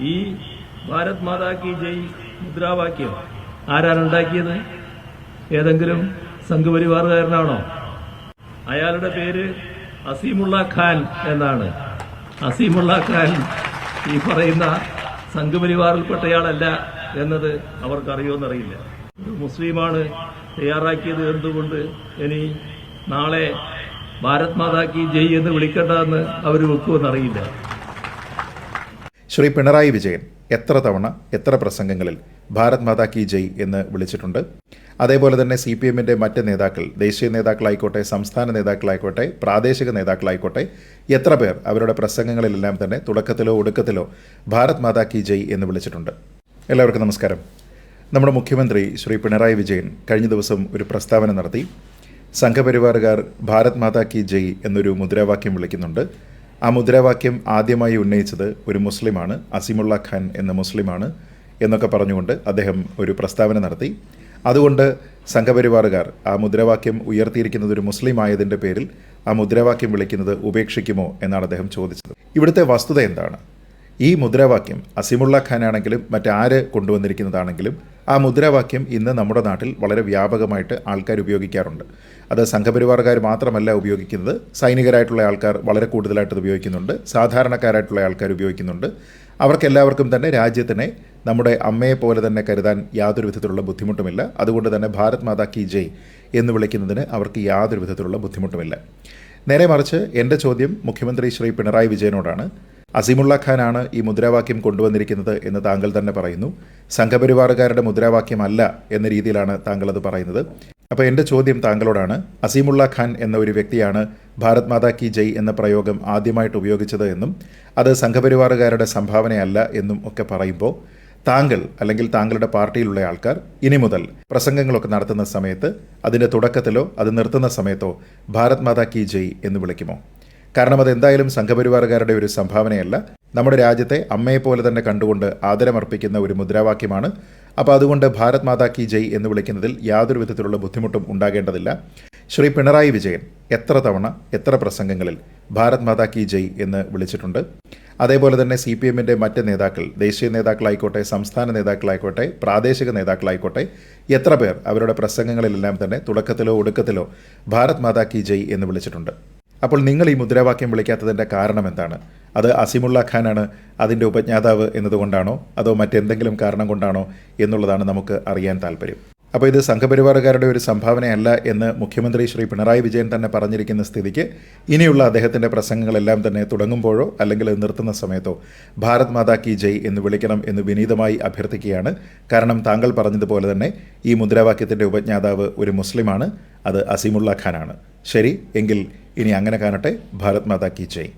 ഈ ഭാരത് മാതാ കി ജയ് മുദ്രാവാക്യം ആരാണ് ഉണ്ടാക്കിയത് ഏതെങ്കിലും സംഘപരിവാറുകാരനാണോ? അയാളുടെ പേര് അസീമുള്ള ഖാൻ എന്നാണ്. അസീമുള്ള ഖാൻ ഈ പറയുന്ന സംഘപരിവാറിൽപ്പെട്ടയാളല്ല എന്നത് അവർക്കറിയോന്നറിയില്ല. ഒരു മുസ്ലിമാണ് തയ്യാറാക്കിയത് എന്തുകൊണ്ട് ഇനി നാളെ ഭാരത് മാതാക്കി ജയ് എന്ന് വിളിക്കേണ്ടതെന്ന് അവർ വെക്കുമെന്നറിയില്ല ശ്രീ പിണറായി വിജയൻ എത്ര തവണ എത്ര പ്രസംഗങ്ങളിൽ ഭാരത് മാതാ കി ജയ് എന്ന് വിളിച്ചിട്ടുണ്ട്. അതേപോലെ തന്നെ സി പി എമ്മിന്റെ മറ്റ് നേതാക്കൾ ദേശീയ നേതാക്കളായിക്കോട്ടെ സംസ്ഥാന നേതാക്കളായിക്കോട്ടെ പ്രാദേശിക നേതാക്കളായിക്കോട്ടെ എത്ര പേർ അവരുടെ പ്രസംഗങ്ങളിലെല്ലാം തന്നെ തുടക്കത്തിലോ ഒടുക്കത്തിലോ ഭാരത് മാതാ കി ജയ് എന്ന് വിളിച്ചിട്ടുണ്ട്. എല്ലാവർക്കും നമസ്കാരം. നമ്മുടെ മുഖ്യമന്ത്രി ശ്രീ പിണറായി വിജയൻ കഴിഞ്ഞ ദിവസം ഒരു പ്രസ്താവന നടത്തി. സംഘപരിവാറുകാർ ഭാരത് മാതാ കി ജയ് എന്നൊരു മുദ്രാവാക്യം വിളിക്കുന്നുണ്ട്. ആ മുദ്രാവാക്യം ആദ്യമായി ഉന്നയിച്ചത് ഒരു മുസ്ലിമാണ് അസിമുള്ള ഖാൻ എന്ന മുസ്ലിമാണ് എന്നൊക്കെ പറഞ്ഞുകൊണ്ട് അദ്ദേഹം ഒരു പ്രസ്താവന നടത്തി. അതുകൊണ്ട് സംഘപരിവാറുകാർ ആ മുദ്രാവാക്യം ഉയർത്തിയിരിക്കുന്നത് ഒരു മുസ്ലിം ആയതിന്റെ പേരിൽ ആ മുദ്രാവാക്യം വിളിക്കുന്നത് ഉപേക്ഷിക്കുമോ എന്നാണ് അദ്ദേഹം ചോദിച്ചത്. ഇവിടുത്തെ വസ്തുത എന്താണ്? ഈ മുദ്രാവാക്യം അസീമുള്ള ഖാൻ ആണെങ്കിലും മറ്റാര് കൊണ്ടുവന്നിരിക്കുന്നതാണെങ്കിലും ആ മുദ്രാവാക്യം ഇന്ന് നമ്മുടെ നാട്ടിൽ വളരെ വ്യാപകമായിട്ട് ആൾക്കാർ ഉപയോഗിക്കാറുണ്ട്. അത് സംഘപരിവാറുകാർ മാത്രമല്ല ഉപയോഗിക്കുന്നത്. സൈനികരായിട്ടുള്ള ആൾക്കാർ വളരെ കൂടുതലായിട്ട് ഉപയോഗിക്കുന്നുണ്ട്. സാധാരണക്കാരായിട്ടുള്ള ആൾക്കാർ ഉപയോഗിക്കുന്നുണ്ട്. അവർക്കെല്ലാവർക്കും തന്നെ രാജ്യത്തിനെ നമ്മുടെ അമ്മയെ പോലെ തന്നെ കരുതാൻ യാതൊരു വിധത്തിലുള്ള ബുദ്ധിമുട്ടുമില്ല. അതുകൊണ്ട് തന്നെ ഭാരത് മാതാ കി ജയ് എന്ന് വിളിക്കുന്നതിന് അവർക്ക് യാതൊരു വിധത്തിലുള്ള ബുദ്ധിമുട്ടുമില്ല. നേരെ മറിച്ച് എന്റെ ചോദ്യം മുഖ്യമന്ത്രി ശ്രീ പിണറായി വിജയനോടാണ്. അസീമുള്ള ഖാനാണ് ഈ മുദ്രാവാക്യം കൊണ്ടുവന്നിരിക്കുന്നത് എന്ന് താങ്കൾ തന്നെ പറയുന്നു. സംഘപരിവാറുകാരുടെ മുദ്രാവാക്യമല്ല എന്ന രീതിയിലാണ് താങ്കൾ അത് പറയുന്നത്. അപ്പോൾ എന്റെ ചോദ്യം താങ്കളോടാണ്. അസീമുള്ള ഖാൻ എന്ന ഒരു വ്യക്തിയാണ് ഭാരത് മാതാ കി ജയ് എന്ന പ്രയോഗം ആദ്യമായിട്ട് ഉപയോഗിച്ചത് എന്നും അത് സംഘപരിവാറുകാരുടെ സംഭാവനയല്ല എന്നും ഒക്കെ പറയുമ്പോൾ താങ്കൾ അല്ലെങ്കിൽ താങ്കളുടെ പാർട്ടിയിലുള്ള ആൾക്കാർ ഇനി മുതൽ പ്രസംഗങ്ങളൊക്കെ നടത്തുന്ന സമയത്ത് അതിന്റെ തുടക്കത്തിലോ അത് നിർത്തുന്ന സമയത്തോ ഭാരത് മാതാ കി ജയ് എന്ന് വിളിക്കുമോ? കാരണം അത് എന്തായാലും സംഘപരിവാറുകാരുടെ ഒരു സംഭാവനയല്ല. നമ്മുടെ രാജ്യത്തെ അമ്മയെപ്പോലെ തന്നെ കണ്ടുകൊണ്ട് ആദരമർപ്പിക്കുന്ന ഒരു മുദ്രാവാക്യമാണ്. അപ്പോൾ അതുകൊണ്ട് ഭാരത് മാതാ കി ജയ് എന്ന് വിളിക്കുന്നതിൽ യാതൊരു വിധത്തിലുള്ള ബുദ്ധിമുട്ടും ഉണ്ടാകേണ്ടതില്ല. ശ്രീ പിണറായി വിജയൻ എത്ര തവണ എത്ര പ്രസംഗങ്ങളിൽ ഭാരത് മാതാ കി ജയ് എന്ന് വിളിച്ചിട്ടുണ്ട്. അതേപോലെ തന്നെ സി പി എമ്മിന്റെ മറ്റ് നേതാക്കൾ ദേശീയ നേതാക്കളായിക്കോട്ടെ സംസ്ഥാന നേതാക്കളായിക്കോട്ടെ പ്രാദേശിക നേതാക്കളായിക്കോട്ടെ എത്ര പേർ അവരുടെ പ്രസംഗങ്ങളിലെല്ലാം തന്നെ തുടക്കത്തിലോ ഒടുക്കത്തിലോ ഭാരത് മാതാ കി ജയ് എന്ന് വിളിച്ചിട്ടുണ്ട്. അപ്പോൾ നിങ്ങൾ ഈ മുദ്രാവാക്യം വിളിക്കാത്തതിന്റെ കാരണം എന്താണ്? അത് അസിമുള്ള ഖാനാണ് അതിന്റെ ഉപജ്ഞാതാവ് എന്നതുകൊണ്ടാണോ അതോ മറ്റെന്തെങ്കിലും കാരണം കൊണ്ടാണോ എന്നുള്ളതാണ് നമുക്ക് അറിയാൻ താല്പര്യം അപ്പോൾ ഇത് സംഘപരിവാറുകാരുടെ ഒരു സംഭാവനയല്ല എന്ന് മുഖ്യമന്ത്രി ശ്രീ പിണറായി വിജയൻ തന്നെ പറഞ്ഞിരിക്കുന്ന സ്ഥിതിക്ക് ഇനിയുള്ള അദ്ദേഹത്തിന്റെ പ്രസംഗങ്ങളെല്ലാം തന്നെ തുടങ്ങുമ്പോഴോ അല്ലെങ്കിൽ നിർത്തുന്ന സമയത്തോ ഭാരത് മാതാ കി ജയ് എന്ന് വിളിക്കണം എന്ന് വിനീതമായി അഭ്യർത്ഥിക്കുകയാണ്. കാരണം താങ്കൾ പറഞ്ഞതുപോലെ തന്നെ ഈ മുദ്രാവാക്യത്തിന്റെ ഉപജ്ഞാതാവ് ഒരു മുസ്ലിമാണ് അത് അസീമുള്ള ഖാനാണ്. ശരി എങ്കിൽ ഇനി അങ്ങനെ കാണട്ടെ. ഭാരത് മാതാ കി ജയ്.